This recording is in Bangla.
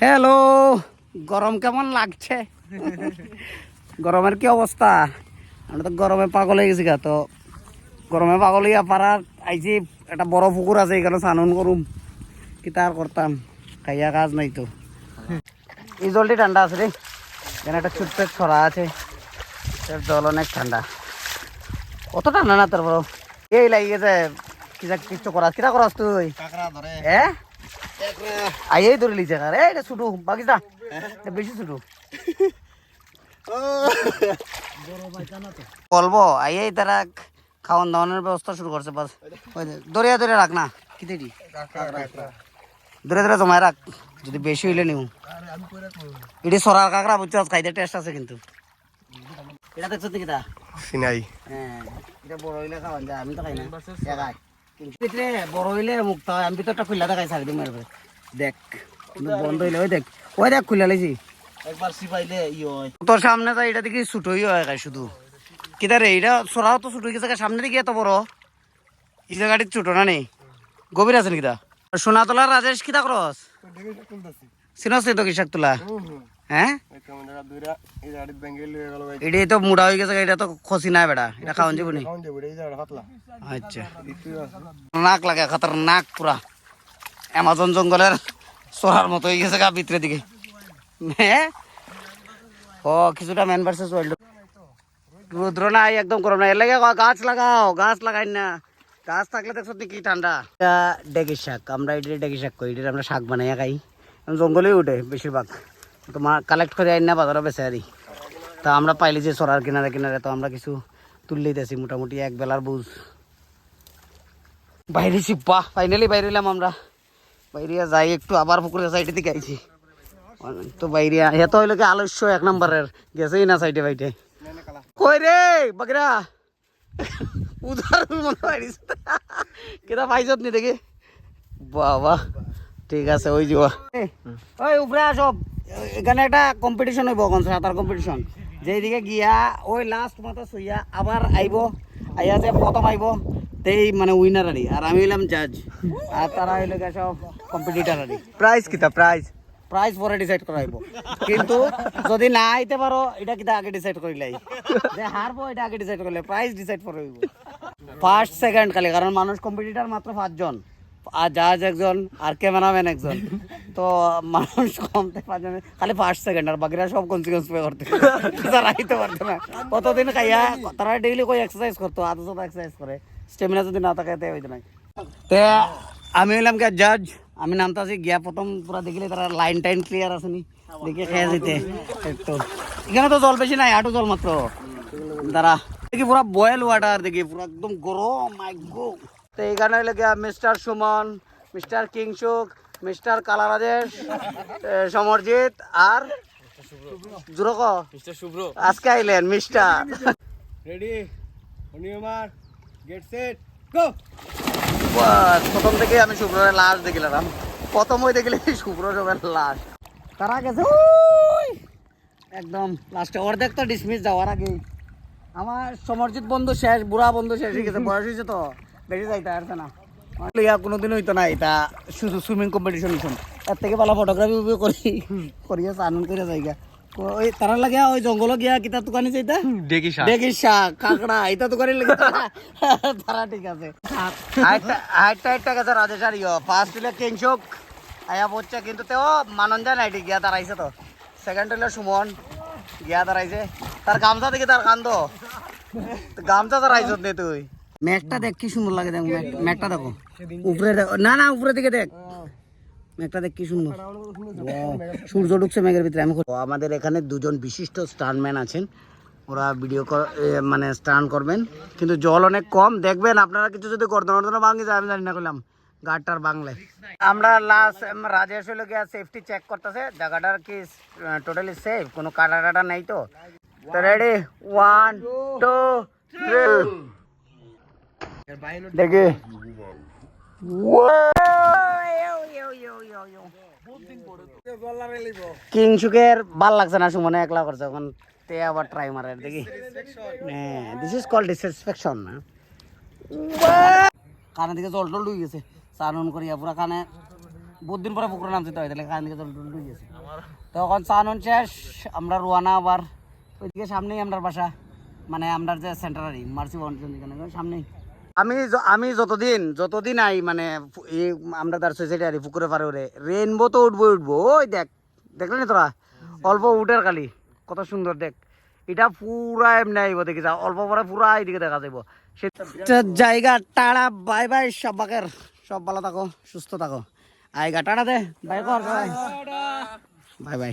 হ্যালো গরম কেমন লাগছে? গরমের কি অবস্থা? আমরা তো গরমে পাগল হয়ে গেছি গা তো গরমে পাগল হইয়া পাড়ার আইছি একটা বড় পুকুর আছে এখানে স্নান করুম। কি তার করতাম? খাইয়া কাজ নাই তো। এই জলটি ঠান্ডা আছে রে। এখানে একটা ছোট্ট ছড়া আছে। জল অনেক ঠান্ডা। অত ঠান্ডা না তারপর এই লাগি গেছে কিসা কিচ্ছু করাস কিটা করাস তুই? হ্যাঁ? আইয়াই ধরে লিছে কার এটা ছোট বাকিটা। এটা বেশি ছোট। বলব আইয়াই তারা খাওয়ান দাওয়ানোর ব্যবস্থা শুরু করছে বাস। দরিয়া দরিয়া রাখ না কিতেটি দূরে দূরে জমায় রাখ যদি বেশি হইলে নিউ। এটি সরার কাঁকড়া বুঝছ খাইতে টেস্ট আছে কিন্তু। এটা দেখছ তো কিটা সিনাই। হ্যাঁ এটা বড় হইলে খাওয়ান যায় আমি তো খাই না। কিন্তু ভিতরে বড় হইলে মুক্ত হয়। আমি ভিতরটা খুললা দেখাই সারি দিন দেখ বন্ধ হইলে ওই দেখ। ওই দেখ খুলে লাইছি একবার সিপাইলে ই হয়। তোর সামনে তো এটা দেখি ছুটোই হয় খাই শুধু। কিতা রে এটা সরাও তো ছুটো গেছে সামনে দিকে এত বড়। এই জায়গাটি ছোট না নেই গভীর আছে নাকি সোনাতলা রাজেশ কিতা ক্রস? চিনস তো কৃষক তোলা? হ্যাঁ? এটা তো মুড়া হয়ে গেছে এটা তো খসি না বেটা এটা খাওয়ান যাব নি? আচ্ছা। নাক লাগে খতরনাক পুরা। অ্যামাজন জঙ্গলের সরার মতো হয়ে গেছে গা ভিতরের দিকে। হ্যাঁ ও কিছুটা ম্যান ভার্সেস ওয়াইল্ড। রুদ্র নাই একদম গরম নাই। এর লাগে গাছ লাগাও গাছ লাগাই না। গাছ থাকলে দেখছ কি ঠান্ডা। এটা ডেকি শাক আমরা এটা ডেকি শাক করি এটা আমরা শাক বানাইয়া খাই। জঙ্গলেই উঠে বেশিরভাগ। তো মা কালেক্ট করে আইন না বাজারে বেচে আরি। তা আমরা পাইলি যে সরার কিনারে কিনারে তো আমরা কিছু তুললেই দিয়েছি মোটামুটি এক বেলার বুঝ। বাইরে বাহ ফাইনালি বাইরে এলাম আমরা। বাইরে যাই একটু আবার পুকুরের সাইডে দিকে আইছি। তো বাইরে এত হইল কি আলস্য এক নম্বরের, গেছেই না সাইডে বাইটে কই রে, বাগরা? উধার মনে হয় কেটা পাইছত নি দেখি? বাবা, ঠিক আছে, ওই যাওয়া ওই উপরে আসো এখানে একটা কম্পিটিশন হইব এখন সাঁতার কম্পিটিশন যেদিকে গিয়া ওই লাস্ট মাথা শুইয়া আবার আইব আইয়া যে প্রথম আইব তেই মানে উইনার আরি। আর আমি হইলাম জাজ আর তারা হইলে সব কম্পিটিটার আরি। প্রাইস কিতা? প্রাইস প্রাইস পরে ডিসাইড করাইব কিন্তু যদি না আইতে পারো এটা কিটা আগে ডিসাইড করিলাই যে হারবো এটা আগে ডিসাইড করলে প্রাইস ডিসাইড করে হইব। ফার্স্ট সেকেন্ড খালি কারণ মানুষ কম্পিটিটার মাত্র পাঁচজন। আর জাজ একজন, আর ক্যামেরাম্যান একজন। তো মানুষ কমতে পাঁচজন খালি ফার্স্ট সেকেন্ড আর বাকিরা সব কনসিকুয়েন্স পে করতে তারা আইতে পারতো না। কতদিন খাইয়া তারা ডেইলি কই এক্সারসাইজ করতো আধা সাথে এক্সারসাইজ করে। স্টেমিনা যদি না থাকে, তে হইতো না তে আমি হইলাম কে জাজ আমি নামতে নামতাছি গিয়া প্রথম পুরা দেখিলে তারা লাইন টাইন ক্লিয়ার আছে নি। দেখে খেয়ে যেতে। একটু। এখানে তো জল বেশি নাই আটু জল মাত্র। দাঁড়া। দেখি পুরা বয়েল ওয়াটার দেখি পুরা একদম গরম গো। তো এখানে হইলে গিয়া mister Suman mister Kingshuk mister কালারাজেশ এ, সমরজিৎ আর জুরক মিস্টার শুভ্র। আজকে আইলেন মিস্টার। রেডি? অনিয়মার গেট সেট। গো! প্রথম থেকে আমি শুভ্রের লাশ দেখিলাম। প্রথম ওই দেখলে শুভ্র সবের লাশ। তারা গেছে একদম লাস্টে অর্ধেক তো ডিসমিস যাওয়ার আগে আমার সমরজিৎ বন্ধু শেষ বুড়া বন্ধু শেষ হয়ে গেছে বয়স হয়েছে তো। বেশি যাইতে পারছে না। ইয়া কোনোদিন হইতো না এটা শুধু সুইমিং কম্পিটিশন হইতো এর থেকে ভালো ফটোগ্রাফি করি করিয়া আনন্দ করে যাইগা। ওই তারা লাগে ওই জঙ্গল গিয়া কিতা দোকানে যাইতা? দেখি দেখি শাক কাঁকড়া এটা তো করে লেগে তারা ঠিক আছে। হাইটটা হাইটটা গেছে রাজেশ আর ইয় ফার্স্ট হইলে আয়া কিন্তু তেও মানন যায় নাইটি গিয়া দাঁড়াইছে তো। সেকেন্ড হইলে সুমন গিয়া দাঁড়াইছে তার গামছা দেখি তার কান্দ। গামছা দাঁড়াইছ নে তুই। ম্যাটটা দেখ কি সুন্দর লাগে দেখ ম্যাট- ম্যাটটা দেখো। উপরে দেখো না না উপরে দিকে দেখ। মেঘটা দেখ কি সুন্দর। সূর্য ঢুকছে মেঘের ভিতরে আমি আমাদের এখানে দুজন বিশিষ্ট স্টানম্যান আছেন। ওরা ভিডিও মানে স্টান করবেন। কিন্তু জল অনেক কম। দেখবেন আপনারা কিছু যদি গর্দন অর্দন ভাঙি যায় আমি জানি না করলাম। গাড়টার বাংলায় আমরা লাস্ট রাজেশ হলো গিয়া সেফটি চেক করতেছে। জায়গাটার কি টোটালি সেফ কোনো কাটা টাটা নেই তো। তো রেডি ওয়ান টু থ্রি দেখি। কিংসুকের ভালো লাগছে না সুমনে, একলা করছে, এখন তে আবার ট্রাই মারে, দেখি। দিস ইজ কল ডিসরেসপেকশন না? কানে দিকে জল টল ঢুকে গেছে চানন করিয়া, পুরা কানে বহুত দিন পরে পুকুরে নামতে হয় তাহলে কান দিকে জল টুল গেছে। তখন চানন শেষ, আমরা রোয়ানা আবার, ওইদিকে সামনেই আমরা বাসা মানে আমরা যে সেন্টারারি মার্সি বাউন্ডেশন যেখানে সামনেই। আমি য- আমি যতদিন যতদিন আই মানে আমরা তার সোসাইটি আর পুকুরে পারে ওরে রেনবো তো উঠবো উঠবো। ওই দেখ দেখলি না তোরা? অল্প উঠের কালি কত সুন্দর দেখ। এটা পুরা এমনি আইব দেখি যা অল্প পরে পুরা এইদিকে দেখা যাইব। সে জায়গা টাড়া বাই বাই সব বাকের। সব ভালো থাকো সুস্থ থাকো। আইগা টাড়া দে বাই কর বাই বাই।